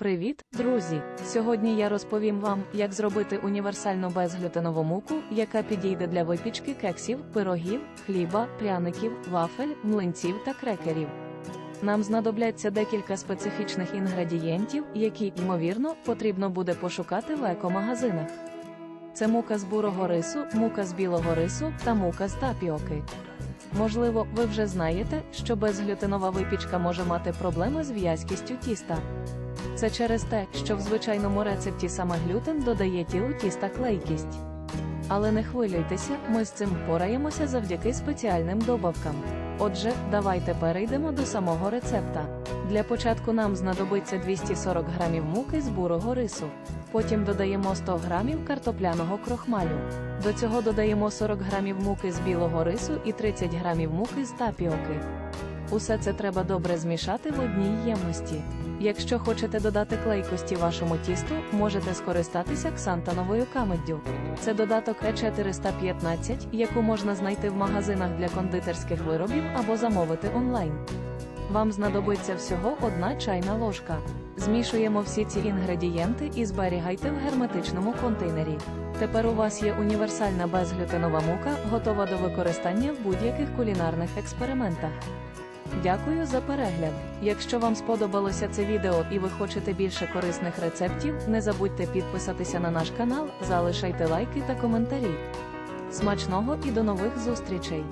Привіт, друзі! Сьогодні я розповім вам, як зробити універсальну безглютенову муку, яка підійде для випічки кексів, пирогів, хліба, пряників, вафель, млинців та крекерів. Нам знадобляться декілька специфічних інгредієнтів, які, ймовірно, потрібно буде пошукати в екомагазинах. Це мука з бурого рису, мука з білого рису та мука з тапіоки. Можливо, ви вже знаєте, що безглютенова випічка може мати проблеми з в'язкістю тіста. Це через те, що в звичайному рецепті саме глютен додає тілу тіста клейкість. Але не хвилюйтеся, ми з цим впораємося завдяки спеціальним добавкам. Отже, давайте перейдемо до самого рецепта. Для початку нам знадобиться 240 грамів муки з бурого рису. Потім додаємо 100 грамів картопляного крохмалю. До цього додаємо 40 грамів муки з білого рису і 30 грамів муки з тапіоки. Усе це треба добре змішати в одній ємності. Якщо хочете додати клейкості вашому тісту, можете скористатися ксантановою камеддю. Це додаток Е415, яку можна знайти в магазинах для кондитерських виробів або замовити онлайн. Вам знадобиться всього одна чайна ложка. Змішуємо всі ці інгредієнти і зберігайте в герметичному контейнері. Тепер у вас є універсальна безглютенова мука, готова до використання в будь-яких кулінарних експериментах. Дякую за перегляд. Якщо вам сподобалося це відео і ви хочете більше корисних рецептів, не забудьте підписатися на наш канал, залишайте лайки та коментарі. Смачного і до нових зустрічей!